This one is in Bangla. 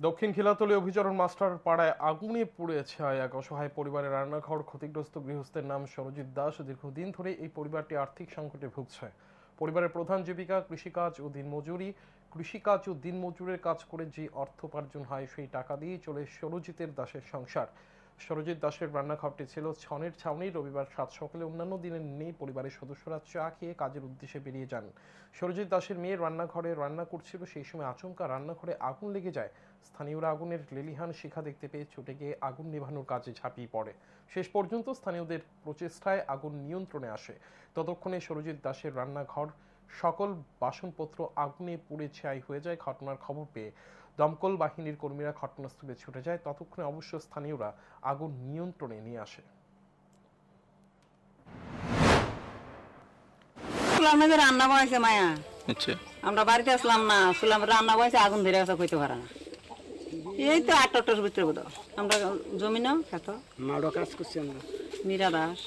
দক্ষিণ খিলাতলি অভিচরণ মাস্টার পাড়ায় আগুনে পুড়েছে এক অসহায় পরিবারের রান্নাঘর ক্ষতিগ্রস্ত গৃহস্থের নাম সরজিৎ দাস। দীর্ঘদিন ধরে এই পরিবারটি আর্থিক সংকটে ভুগছে। পরিবারের প্রধান জীবিকা কৃষিকাজ ও দিনমজুরি। কৃষিকাজ ও দিনমজুরের কাজ করে যে অর্থ উপার্জন হয়, সেই টাকা দিয়ে চলে সরজিতের দাসের সংসার। সরজিৎ দাসের রান্নাঘরটি ছিল ছনের ছাউনি। রবিবার সাত সকালে অন্যান্য দিনের নেই, পরিবারের সদস্যরা চা খেয়ে কাজের উদ্দেশ্যে বেরিয়ে যান। সরজিৎ দাসের মেয়ে রান্নাঘরে রান্না করছিল, সেই সময় আচমকা রান্নাঘরে আগুন লেগে যায়। স্থানীয়রা আগুনের লেলিহান শিখা দেখতে পেয়ে ছুটে গিয়ে আগুন নেভানোর কাজে ঝাঁপিয়ে পড়ে। শেষ পর্যন্ত স্থানীয়দের প্রচেষ্টায় আগুন নিয়ন্ত্রণে আসে। ততক্ষণে সরজিৎ দাসের রান্নাঘর সকল বাসনপত্র আগুনে পুড়ে ছাই হয়ে যায়। ঘটনার খবর পেয়ে দমকল বাহিনীর কর্মীরা ঘটনাস্থলে ছুটে যায়। ততক্ষণে অবশ্য স্থানীয়রা আগুন নিয়ন্ত্রণে নিয়ে আসে। রান্না বানাইছে মায়া। আচ্ছা। আমরা বাড়িতে আসলাম না শুনলাম রান্না বানাইছে আগুন ধরে গেছে কইতে পারে না। এই তো আটটার ভিতরে বোধ আমরা জমি না খেত। কাজ করছি আমরা। মীরা দাস।